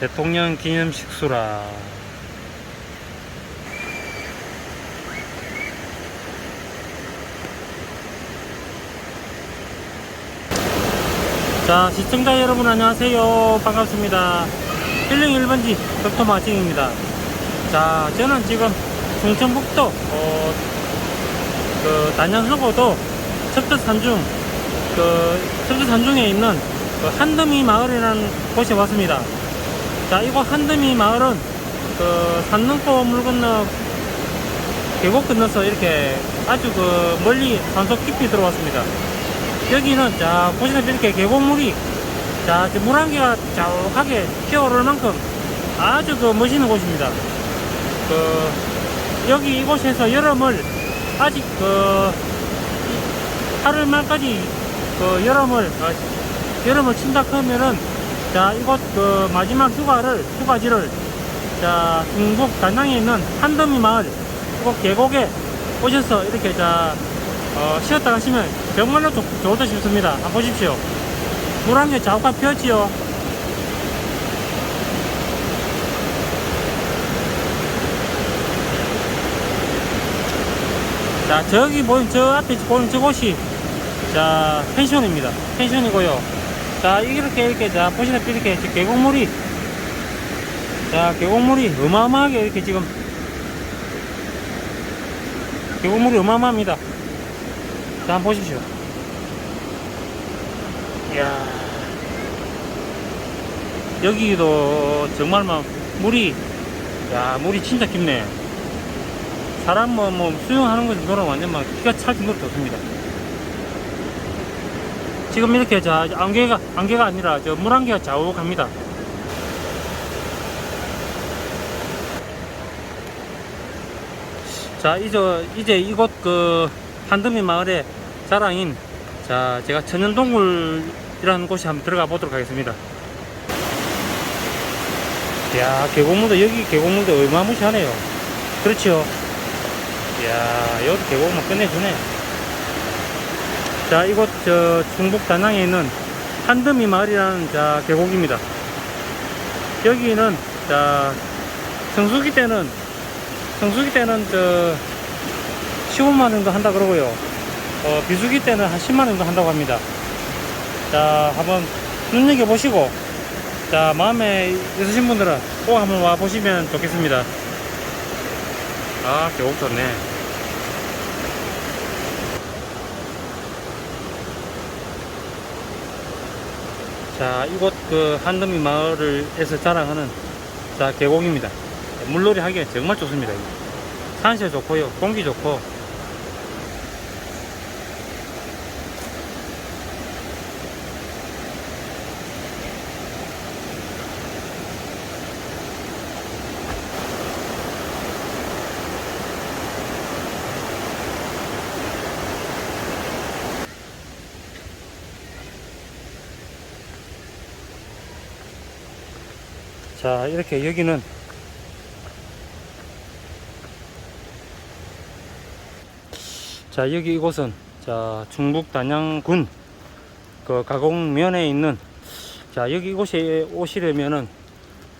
대통령 기념 식수라. 자, 시청자 여러분 안녕하세요. 반갑습니다. 1령 1번지 덕터 마칭입니다. 자, 저는 지금 충청북도, 어, 그, 단양하고도 척도산 중, 그, 척도산 중에 있는 그 한더미 마을이라는 곳에 왔습니다. 자, 이곳 한더미 마을은 그, 산 넘고 물 건너, 계곡 건너서 이렇게 아주 그, 멀리 산속 깊이 들어왔습니다. 여기는 자 보시다시피 이렇게 계곡물이 자 물안개가 자욱하게 피어오를 만큼 아주 그 멋있는 곳입니다. 그 여기 이곳에서 여름을 아직 그 8월 말까지 그 여름을 어, 여름을 친다 하면은 자 이곳 그 마지막 휴가를 휴가지를 자 중국 단양에 있는 한더미 마을 이곳 계곡에 오셔서 이렇게 자 어, 쉬었다 가시면 정말로 좋, 듯 싶습니다. 한번 보십시오. 물안개 자욱한 폈지요. 자, 저기 보인, 저 앞에 보이는 저곳이, 자, 펜션입니다. 펜션이고요. 자, 이렇게, 이렇게, 자, 보시다시피 이렇게 계곡물이, 자, 계곡물이 어마어마하게 이렇게 지금, 계곡물이 어마어마합니다. 자, 한번 보십시오. 이야. 여기도 정말 막 물이, 야, 물이 진짜 깊네. 사람 뭐, 뭐 수영하는 것 정도로 완전 막 기가 찰 정도로 좋습니다. 지금 이렇게 자, 안개가, 안개가 아니라 저 물안개가 자욱합니다. 자, 이제, 이제 이곳 그 한더미 마을의 자랑인 자, 제가 천연동굴 이라는 곳에 한번 들어가 보도록 하겠습니다. 야, 계곡물도, 여기 계곡물도 어마무시하네요. 그렇죠. 이야, 여기 계곡만 끝내주네. 자, 이곳, 저, 충북 단양에 있는 한더미 마을이라는, 자, 계곡입니다. 여기는, 자, 성수기 때는, 성수기 때는, 저, 15만 정도 한다 그러고요. 어, 비수기 때는 한 10만 정도 한다고 합니다. 자, 한번 눈여겨 보시고, 자, 마음에 있으신 분들은 꼭 한번 와 보시면 좋겠습니다. 아, 계곡 좋네. 자, 이곳 그 한더미 마을에서 자랑하는 자, 계곡입니다. 물놀이 하기에 정말 좋습니다. 산세 좋고요, 공기 좋고. 자, 이렇게 여기는 자, 여기 이곳은 자, 충북 단양군 그 가곡면에 있는 자, 여기 이곳에 오시려면은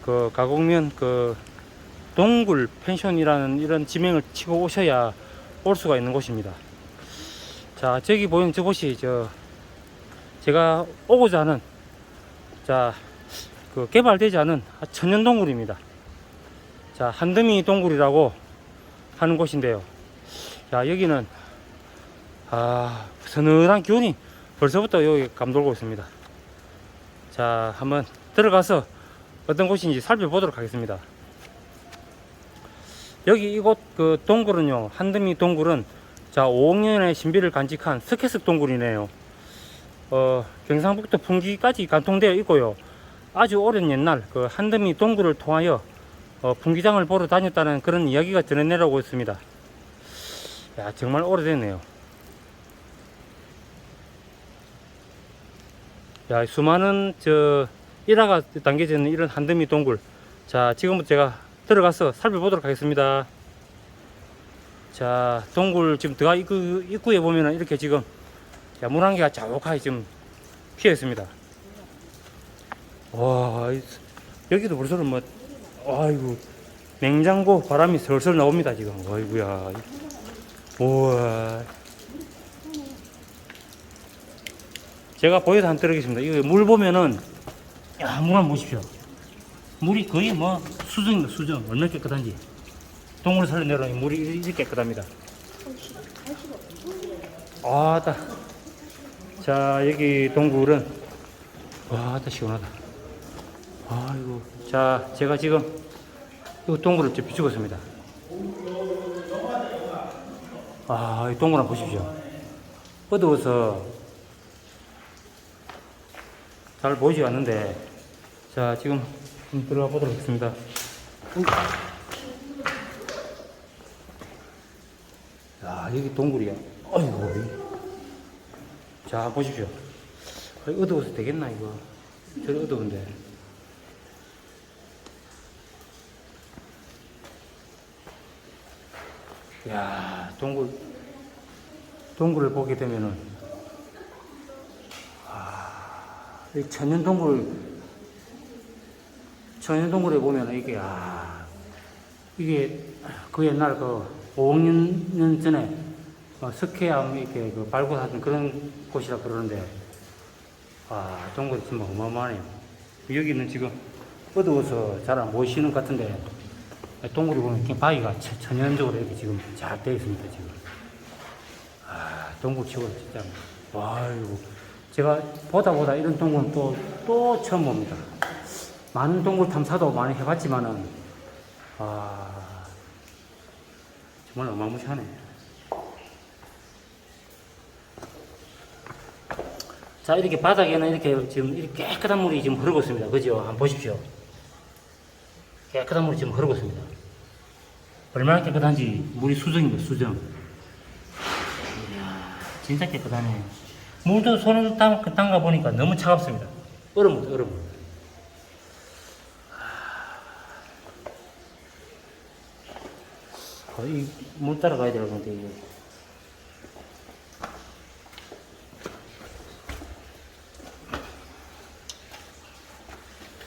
그 가곡면 그 동굴 펜션이라는 이런 지명을 치고 오셔야 올 수가 있는 곳입니다. 자, 저기 보이는 저곳이 저 제가 오고자 하는 자, 그 개발되지 않은 천연 동굴입니다. 자, 한더미 동굴이라고 하는 곳인데요. 자, 여기는 아, 서늘한 기운이 벌써부터 여기 감돌고 있습니다. 자, 한번 들어가서 어떤 곳인지 살펴보도록 하겠습니다. 여기 이곳 그 동굴은요, 한더미 동굴은 자, 5억 년의 신비를 간직한 스케스 동굴이네요. 어, 경상북도 풍기까지 관통되어 있고요. 아주 오랜 옛날 그 한더미 동굴을 통하여 어, 풍기장을 보러 다녔다는 그런 이야기가 전해내려고 있습니다. 야, 정말 오래됐네요. 야, 수많은 저 일화가 담겨져 있는 이런 한더미 동굴. 자, 지금부터 제가 들어가서 살펴보도록 하겠습니다. 자, 동굴 지금 들어가 입구, 입구에 보면은 이렇게 지금 자, 물한 개가 자욱하게 지금 피어 있습니다. 와, 이- 여기도 벌써 뭐, 아이고, 냉장고 바람이 슬슬 나옵니다, 지금. 아이고야. 우와. 제가 보여서 한 떨어겠습니다. 이거 물 보면은, 야, 물 한번 보십시오. 물이 거의 뭐, 수정입니다, 수정. 얼마나 깨끗한지. 동물 살려 내려니 물이 이렇게 깨끗합니다. 아 따. 자, 여기 동굴은, 와, 따 시원하다. 아이고. 자, 제가 지금, 이 동굴을 좀 비추고 있습니다. 아, 이 동굴 한번 보십시오. 어두워서 잘 보이지 않는데, 자, 지금 들어가 보도록 하겠습니다. 야, 여기 동굴이야. 아이고. 이- 자, 보십시오. 아, 어두워서 되겠나, 이거? 저리 어두운데. 야, 동굴, 동굴을 보게 되면은, 아, 이 천연 동굴, 천연 동굴에 보면은 이게, 아, 이게 그 옛날 그 5억 년 전에 어, 석회암 이렇게 그 발굴하던 그런 곳이라 그러는데, 아, 동굴이 정말 어마어마하네요. 여기는 지금 어두워서 잘 안 보이시는 것 같은데, 동굴이 보면 이렇게 바위가 천- 천연적으로 이렇게 지금 잘 되어 있습니다, 지금. 아, 동굴 치고 진짜. 아이고. 제가 보다 보다 이런 동굴은 또, 또 처음 봅니다. 많은 동굴 탐사도 많이 해봤지만은, 아, 정말 어마무시하네. 자, 이렇게 바닥에는 이렇게 지금 이렇게 깨끗한 물이 지금 흐르고 있습니다. 그죠? 한번 보십시오. 깨끗한 물이 지금 흐르고 있습니다. 얼마나 깨끗한지 물이 수정입니다, 수정. 이야, 진짜 깨끗하네. 물도 담, 담가 보니까 너무 차갑습니다. 얼음물, 얼음물. 거의 물 따라가야 될 건데, 이게.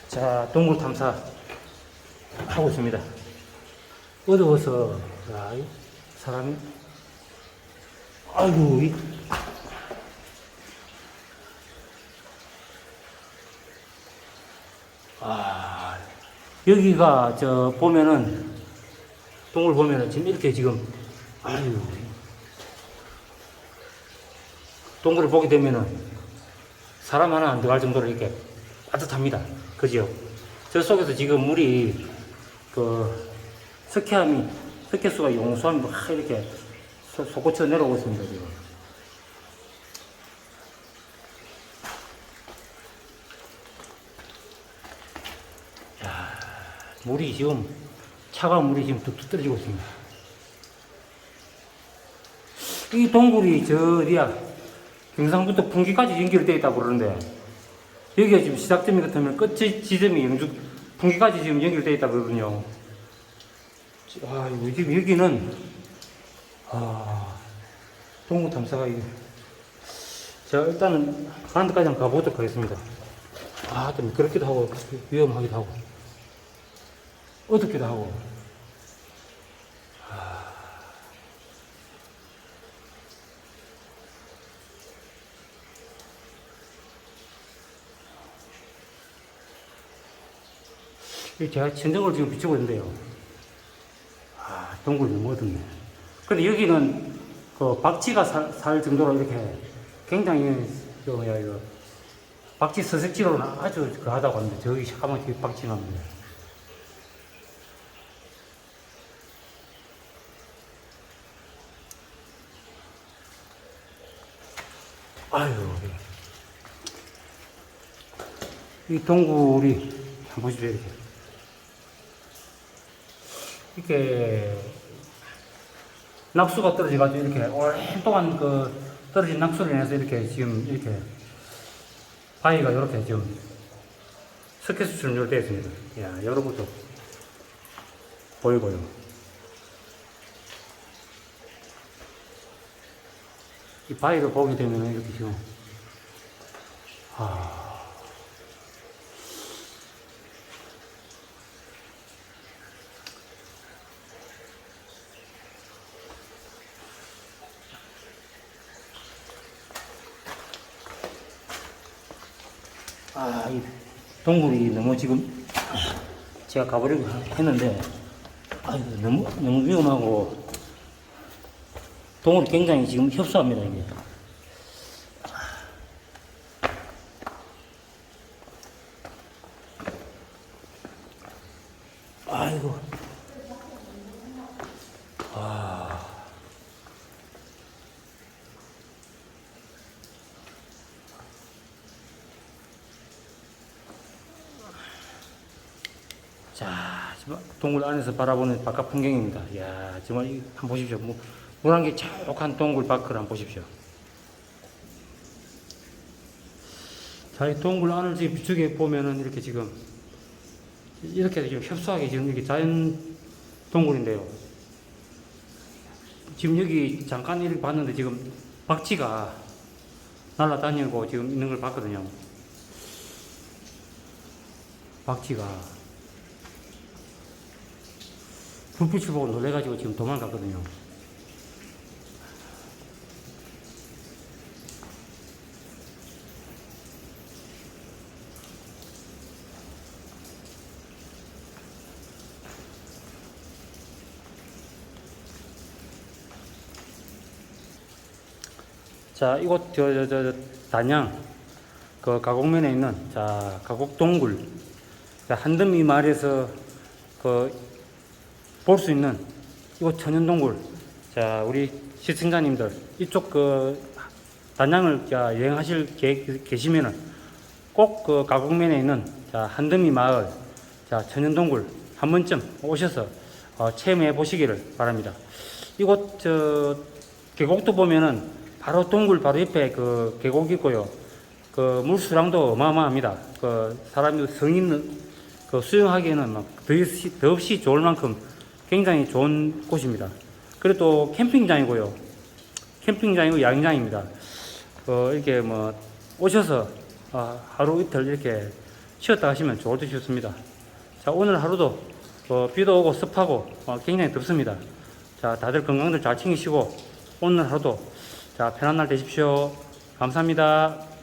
자, 동굴 탐사 하고 있습니다. 어두워서, 야, 이 사람이, 아이고, 이, 아, 여기가 저 보면은, 동굴 보면은 지금 이렇게 지금, 아유, 동굴을 보게 되면은 사람 하나 안 들어갈 정도로 이렇게 따뜻합니다. 그죠? 저 속에서 지금 물이 그 석회암이 석회수가 용수함이 막 이렇게 소- 솟구쳐 내려오고 있습니다. 지금. 야, 물이 지금 차가운 물이 지금 뚝뚝 떨어지고 있습니다. 이 동굴이 저 어디야? 경상부터 풍기까지 연결되어 있다고 그러는데 여기가 지금 시작점이 같으면 끝 지- 지점이 영주 풍기까지 지금 연결되어 있다 그러거든요. 아, 지금 여기는 아, 동굴 탐사가 이게 제가 일단은 가는 데까지 한번 가보도록 하겠습니다. 아, 좀 그렇기도 하고 위험하기도 하고 어둡기도 하고 이 제가 천정을 지금 비추고 있는데요. 아, 동굴이 너무 어둡네. 근데 여기는 그 박쥐가 살, 살 정도로 이렇게 굉장히 저 뭐야 이거 박쥐 서식지로는 아주 그 하다고 하는데 저기 뒤에 박쥐 나옵니다. 아유, 이 동굴이 한번 보시죠 이렇게. 이렇게 낙수가 떨어져가지고 이렇게 오랫동안 그 떨어진 낙수로 인해서 이렇게 지금 이렇게 바위가 이렇게 지금 스케치처럼 이렇게 되어 있습니다. 야, 여러분도 보이고요. 이 바위를 보게 되면 이렇게 지금, 아. 아, 이 동굴이 너무 지금 제가 가보려고 했는데, 아, 너무, 너무 위험하고, 동굴이 굉장히 지금 협소합니다, 이게. 아이고. 아. 자, 정말 동굴 안에서 바라보는 바깥 풍경입니다. 이야, 정말 이 한번 보십시오. 뭐, 물안개 촉한 동굴 밖을 한번 보십시오. 자, 이 동굴 안을 지금 비추게 보면은 이렇게 지금 이렇게 지금 협소하게 지금 이렇게 자연 동굴인데요. 지금 여기 잠깐 이렇게 봤는데 지금 박쥐가 날아다니고 지금 있는 걸 봤거든요. 박쥐가 불빛을 보고 놀래가지고 지금 도망갔거든요. 자, 이곳 저, 저, 저, 저 단양 그 가곡면에 있는 자 가곡 동굴 자 한덤이 마을에서 그 볼 수 있는 이곳 천연 동굴 자 우리 시청자님들 이쪽 그 단양을 자 여행하실 계획 계시면은 꼭 그 가곡면에 있는 자 한덤이 마을 자 천연 동굴 한 번쯤 오셔서 어, 체험해 보시기를 바랍니다. 이곳 저 계곡도 보면은 바로 동굴 바로 옆에 그 계곡이 있고요. 그 물수량도 어마어마합니다. 그 사람이 성인 그 수영하기에는 막 더없이, 더없이 좋을 만큼 굉장히 좋은 곳입니다. 그리고 또 캠핑장이고요. 캠핑장이고 야영장입니다. 어, 이렇게 뭐 오셔서 어, 하루 이틀 이렇게 쉬었다 가시면 좋을 듯 싶습니다. 자 오늘 하루도 어, 비도 오고 습하고 어, 굉장히 덥습니다. 자 다들 건강들 잘 챙기시고 오늘 하루도 자 편한 날 되십시오. 감사합니다.